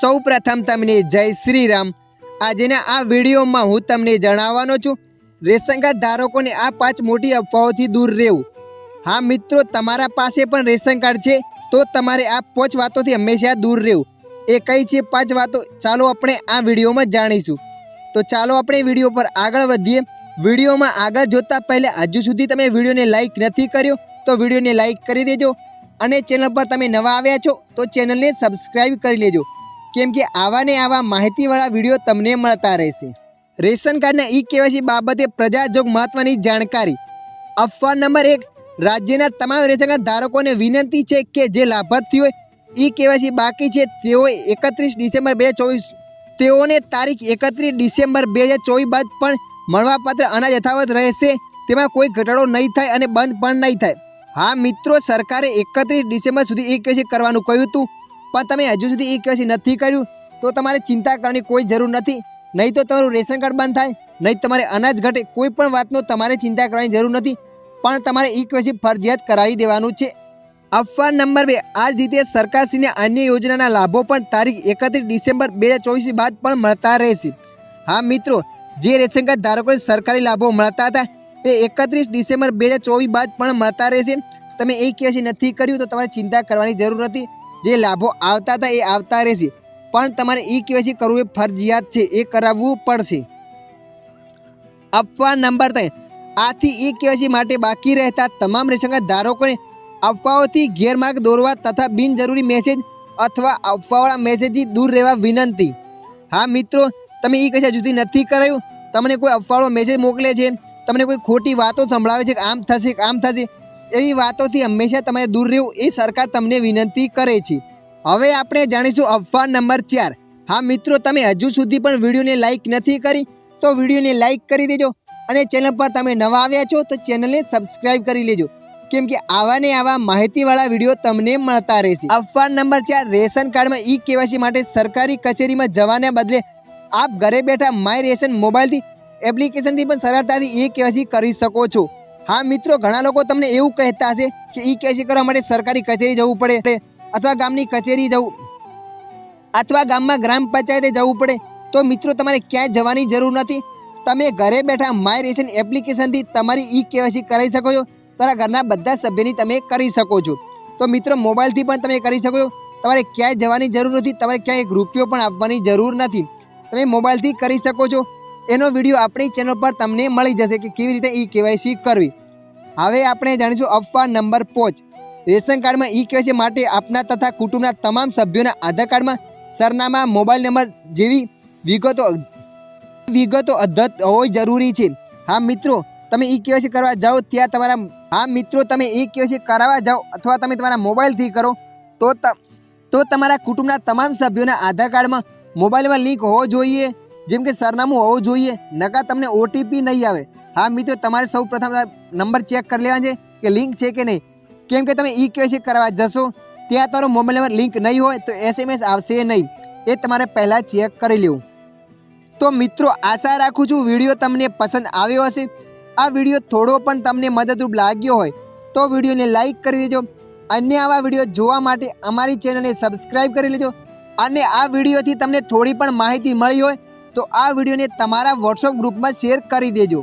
સૌ પ્રથમ તમને જય શ્રી રામ આજના આ વિડીયોમાં હું તમને જણાવવાનો છું રેશન કાર્ડ ધારકોને આ પાંચ મોટી અફવાઓથી દૂર રહેવું. હા મિત્રો, તમારા પાસે પણ રેશન કાર્ડ છે, તો તમારે આ પાંચ વાતોથી હંમેશા દૂર રહેવું. એ કઈ છે પાંચ વાતો, ચાલો આપણે આ વિડીયોમાં જાણીશું. તો ચાલો આપણે વીડિયો પર આગળ વધીએ. વિડીયોમાં આગળ જોતા પહેલાં હજુ સુધી તમે વિડીયોને લાઇક નથી કર્યો, તો વિડીયોને લાઇક કરી દેજો. અને ચેનલ પર તમે નવા આવ્યા છો, તો ચેનલને સબસ્ક્રાઈબ કરી લેજો. કેમ કે આવા ને આવા માહિતીવાળા વીડિયો તમને મળતા રહેશે. રેશન કાર્ડના ઈ કેવાયસી બાબતે પ્રજાજોગ મહત્વની જાણકારી. અફવા નંબર એક, રાજ્યના તમામ રેશન કાર્ડ ધારકોને વિનંતી છે કે જે લાભાર્થીઓ ઈ કેવાયસી બાકી છે તેઓએ એકત્રીસ ડિસેમ્બર બે ચોવીસ, તેઓને તારીખ એકત્રીસ ડિસેમ્બર બે હજાર ચોવીસ બાદ પણ મળવાપાત્ર અનાજ યથાવત રહેશે. તેમાં કોઈ ઘટાડો નહીં થાય અને બંધ પણ નહીં થાય. હા મિત્રો, સરકારે એકત્રીસ ડિસેમ્બર સુધી એ કેસી કરવાનું કહ્યું હતું. પણ તમે હજુ સુધી એ કેવાયસી નથી કર્યું, તો તમારે ચિંતા કરવાની કોઈ જરૂર નથી. નહીં તો તમારું રેશન કાર્ડ બંધ થાય, નહીં તમારે અનાજ ઘટે, કોઈ પણ વાતનો તમારે ચિંતા કરવાની જરૂર નથી. પણ તમારે ઈ કેવાયસી ફરજિયાત કરાવી દેવાનું છે. અફવા નંબર બે, આ જ રીતે સરકારશ્રીને અન્ય યોજનાના લાભો પણ તારીખ એકત્રીસ ડિસેમ્બર બે હજાર ચોવીસ બાદ પણ મળતા રહેશે. હા, મિત્રો, જે રેશન કાર્ડ ધારકોને સરકારી લાભો મળતા હતા, તે એકત્રીસ ડિસેમ્બર બે હજાર ચોવીસ બાદ પણ મળતા રહેશે. તમે એ કેસી નથી કર્યું, તો તમારે ચિંતા કરવાની જરૂર નથી. જે લાભો આવતા હતા એ આવતા રહેશે. પણ તમારે ઈ કેવાયસી કરવું એ ફરજિયાત છે, એ કરાવવું પડશે. અફવા નંબર ત્રણ. આથી ઈ કેવાયસી માટે બાકી રહેતા તમામ રેશન કાર્ડ ધારકોને અફવાઓથી ગેરમાર્ગ દોરવા તથા બિનજરૂરી મેસેજ અથવા અફવાવાળા મેસેજથી દૂર રહેવા વિનંતી. હા, મિત્રો, તમે ઈ કશા જુદી નથી કરાયું. તમને કોઈ અફવાળો મેસેજ મોકલે છે, તમને કોઈ ખોટી વાતો સંભળાવે છે કે આમ થશે આમ થશે એવી વાતોથી હંમેશા તમારે દૂર રહેવું એ સરકાર તમને વિનંતી કરે છે. હવે આપણે જાણીશું અફવા નંબર ચાર. હા મિત્રો, તમે હજુ સુધી પણ વિડીયોને લાઇક નથી કરી, તો વિડીયોને લાઇક કરી દેજો અને ચેનલ પર તમે નવા આવ્યા છો, તો ચેનલને સબસ્ક્રાઇબ કરી લેજો. કેમ કે આવા ને આવા માહિતીવાળા વીડિયો તમને મળતા રહેશે. અફવા નંબર ચાર, રેશન કાર્ડમાં ઈ કેવાયસી માટે સરકારી કચેરીમાં જવાને બદલે આપ ઘરે બેઠા માય રેશન મોબાઈલથી એપ્લિકેશનથી પણ સરળતાથી ઈ કેવાયસી કરી શકો છો. હા, મિત્રો, ઘણા લોકો તમને એવું કહેતા હશે કે ઈ કેવાયસી કરવા માટે સરકારી કચેરી જવું પડે અથવા ગામની કચેરી જવું, અથવા ગામમાં ગ્રામ પંચાયતે જવું પડે. તો મિત્રો, તમારે ક્યાંય જવાની જરૂર નથી. તમે ઘરે બેઠા માય રેશન એપ્લિકેશનથી તમારી ઈ કેવાયસી કરાવી શકો છો. તમારા ઘરના બધા સભ્યની તમે કરી શકો છો. તો મિત્રો, મોબાઈલથી પણ તમે કરી શકો છો. તમારે ક્યાંય જવાની જરૂર નથી. તમારે ક્યાંય એક રૂપિયો પણ આપવાની જરૂર નથી. તમે મોબાઈલથી કરી શકો છો. એનો વીડિયો આપણી ચેનલ પર તમને મળી જશે કે કેવી રીતે ઈ કેવાયસી કરવી. હવે આપણે જાણીશું અફવા નંબર પાંચ. રેશન કાર્ડમાં ઈ કેવાયસી માટે આપના તથા કુટુંબના તમામ સભ્યોના આધાર કાર્ડમાં સરનામા, મોબાઈલ નંબર જેવી વિગતો વિગતો અદ્ધત હોવી જરૂરી છે. હા મિત્રો, તમે ઈ કેવાયસી કરવા જાઓ ત્યાં તમારા હા મિત્રો, તમે ઈ કેવાયસી કરાવવા જાઓ અથવા તમે તમારા મોબાઈલથી કરો તો, ત- તમારા કુટુંબના તમામ સભ્યોના આધાર કાર્ડમાં મોબાઈલમાં લિંક હોવો જોઈએ. જેમ કે સરનામું હોવું જોઈએ, નકા તમને ઓટીપી નહીં આવે. હા, મિત્રો, તમારે સૌ પ્રથમ નંબર ચેક કરી લેવા છે કે લિંક છે કે નહીં. કેમ કે તમે ઈ કેસી કરવા જશો, ત્યાં તારો મોબાઈલ નંબર લિંક નહીં હોય તો એસએમએસ આવશે નહીં. એ તમારે પહેલાં ચેક કરી લેવું. તો મિત્રો, આશા રાખું છું વીડિયો તમને પસંદ આવ્યો હશે. આ વીડિયો થોડો પણ તમને મદદરૂપ લાગ્યો હોય, તો વિડીયોને લાઈક કરી દેજો. અન્ય આવા વીડિયો જોવા માટે અમારી ચેનલને સબસ્ક્રાઈબ કરી લેજો. અને આ વિડીયોથી તમને થોડી પણ માહિતી મળી હોય તો આ વિડીયોને તમારા વોટ્સઅપ ગ્રુપમાં શેર કરી દેજો.